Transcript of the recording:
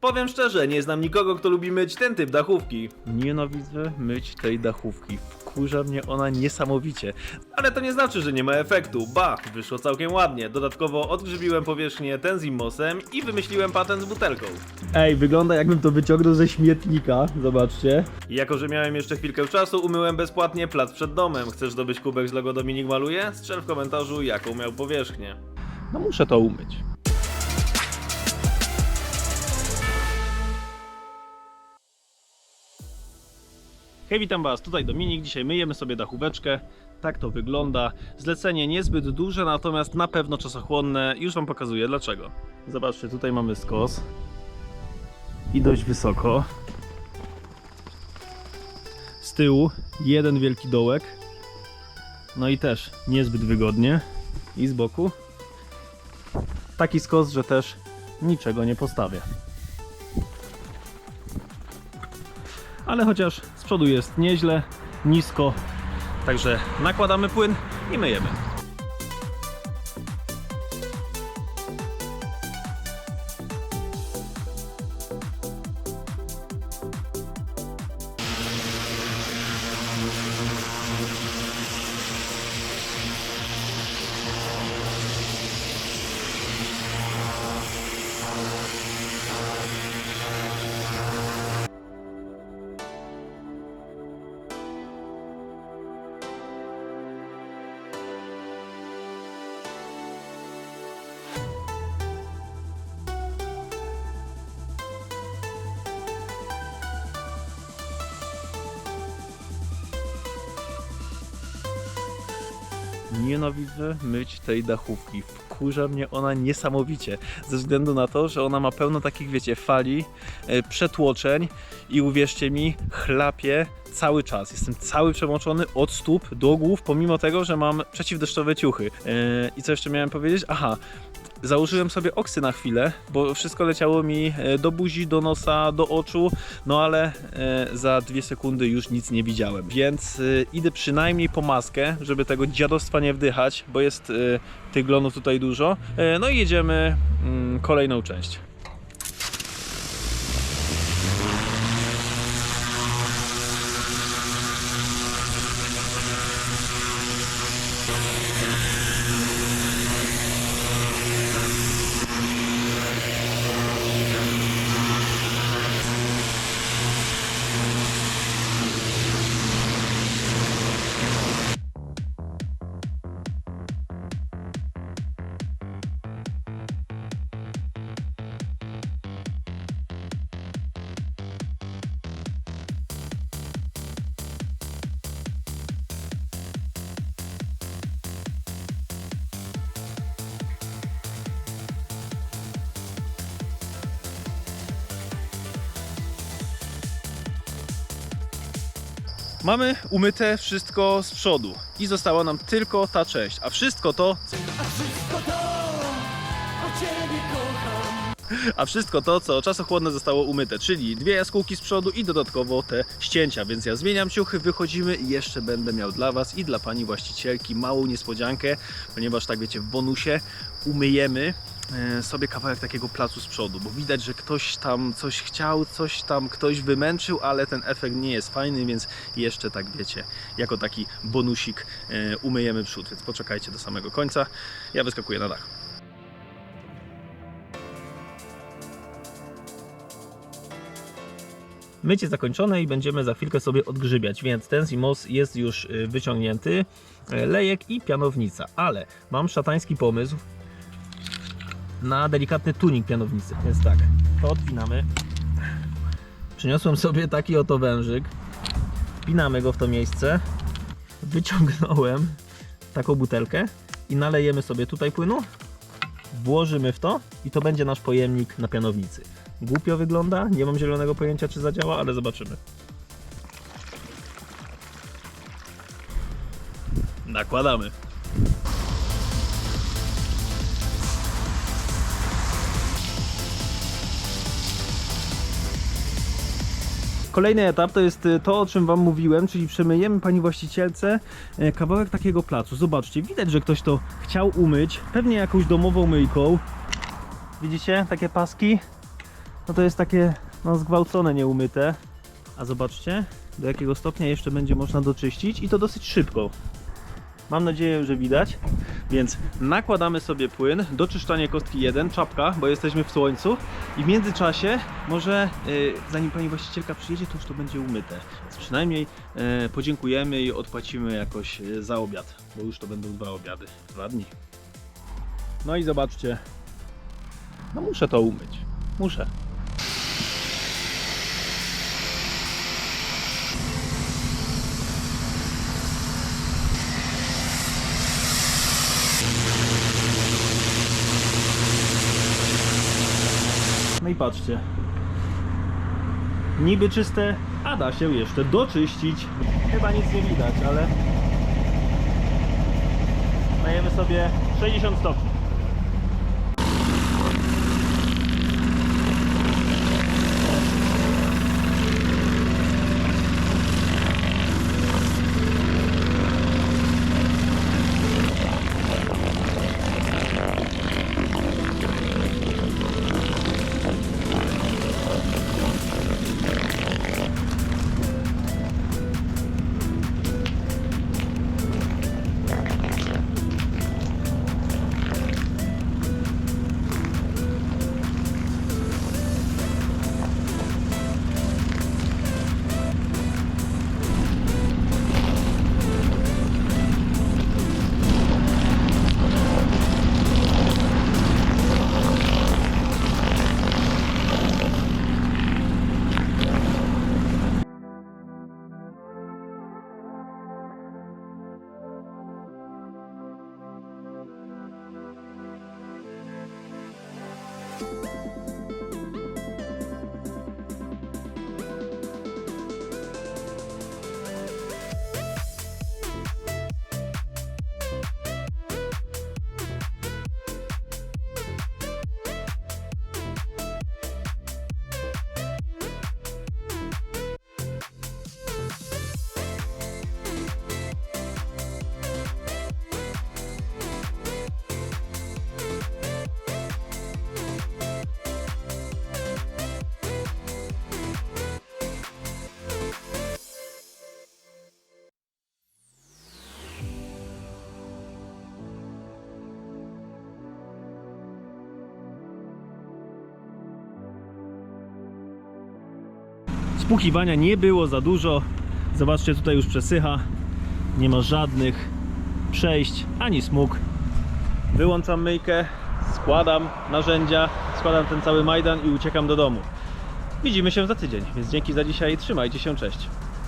Powiem szczerze, nie znam nikogo, kto lubi myć ten typ dachówki. Nienawidzę myć tej dachówki. Wkurza mnie ona niesamowicie. Ale to nie znaczy, że nie ma efektu. Ba, wyszło całkiem ładnie. Dodatkowo odgrzybiłem powierzchnię Tenzimosem i wymyśliłem patent z butelką. Ej, wygląda jakbym to wyciągnął ze śmietnika. Zobaczcie. I Jako, że miałem jeszcze chwilkę czasu, umyłem bezpłatnie plac przed domem. Chcesz zdobyć kubek z logo Dominik Maluje? Strzel w komentarzu, jaką miał powierzchnię. No muszę to umyć. Hej, witam Was, tutaj Dominik. Dzisiaj myjemy sobie dachóweczkę. Tak to wygląda. Zlecenie niezbyt duże, natomiast na pewno czasochłonne. Już Wam pokazuję dlaczego. Zobaczcie, tutaj mamy skos. I dość wysoko. Z tyłu jeden wielki dołek. No i też niezbyt wygodnie. I z boku taki skos, że też niczego nie postawię. Ale chociaż z przodu jest nieźle, nisko, także nakładamy płyn i myjemy. Nienawidzę myć tej dachówki. Wkurza mnie ona niesamowicie. Ze względu na to, że ona ma pełno takich, wiecie, fali, e, przetłoczeń i uwierzcie mi, chlapie cały czas. Jestem cały przemoczony od stóp do głów, pomimo tego, że mam przeciwdeszczowe ciuchy. E, I co jeszcze miałem powiedzieć? Aha, założyłem sobie oksy na chwilę, bo wszystko leciało mi e, do buzi, do nosa, do oczu, no ale e, za dwie sekundy już nic nie widziałem. Więc e, idę przynajmniej po maskę, żeby tego dziadostwa nie wdychać, bo jest tych glonów tutaj dużo. No i jedziemy mm, kolejną część. Mamy umyte wszystko z przodu i została nam tylko ta część, a wszystko to a wszystko to, co czasochłonne zostało umyte, czyli dwie jaskółki z przodu i dodatkowo te ścięcia, więc ja zmieniam ciuchy, wychodzimy i jeszcze będę miał dla Was i dla Pani właścicielki małą niespodziankę, ponieważ tak wiecie, w bonusie umyjemy sobie kawałek takiego placu z przodu, bo widać, że ktoś tam coś chciał, coś tam ktoś wymęczył, ale ten efekt nie jest fajny, więc jeszcze tak wiecie, jako taki bonusik e, umyjemy przód, więc poczekajcie do samego końca. Ja wyskakuję na dach. Mycie zakończone i będziemy za chwilkę sobie odgrzybiać, więc ten Simos jest już y, wyciągnięty, lejek i pianownica, ale mam szatański pomysł na delikatny tuning pianownicy, więc tak, to odpinamy. Przyniosłem sobie taki oto wężyk, wpinamy go w to miejsce, wyciągnąłem taką butelkę i nalejemy sobie tutaj płynu, włożymy w to i to będzie nasz pojemnik na pianownicy. Głupio wygląda, nie mam zielonego pojęcia czy zadziała, ale zobaczymy. Nakładamy. Kolejny etap to jest y, to, o czym Wam mówiłem, czyli przemyjemy Pani właścicielce e, kawałek takiego placu. Zobaczcie, widać, że ktoś to chciał umyć, pewnie jakąś domową myjką. Widzicie takie paski? no to jest takie no, zgwałcone, nieumyte. A zobaczcie, do jakiego stopnia jeszcze będzie można doczyścić i to dosyć szybko. Mam nadzieję, że widać. Więc nakładamy sobie płyn, doczyszczanie kostki 1, czapka, bo jesteśmy w słońcu i w międzyczasie może y, zanim pani właścicielka przyjedzie, to już to będzie umyte. Więc przynajmniej y, podziękujemy i odpłacimy jakoś y, za obiad, bo już to będą dwa obiady, dwa dni. No i zobaczcie. No muszę to umyć. Muszę. Patrzcie. Niby czyste, a da się jeszcze doczyścić. Chyba nic nie widać, ale dajemy sobie 60 stopni. Spłukiwania nie było za dużo. Zobaczcie, tutaj już przesycha. Nie ma żadnych przejść ani smug. Wyłączam myjkę, składam narzędzia, składam ten cały majdan i uciekam do domu. Widzimy się za tydzień, więc dzięki za dzisiaj, trzymajcie się, cześć.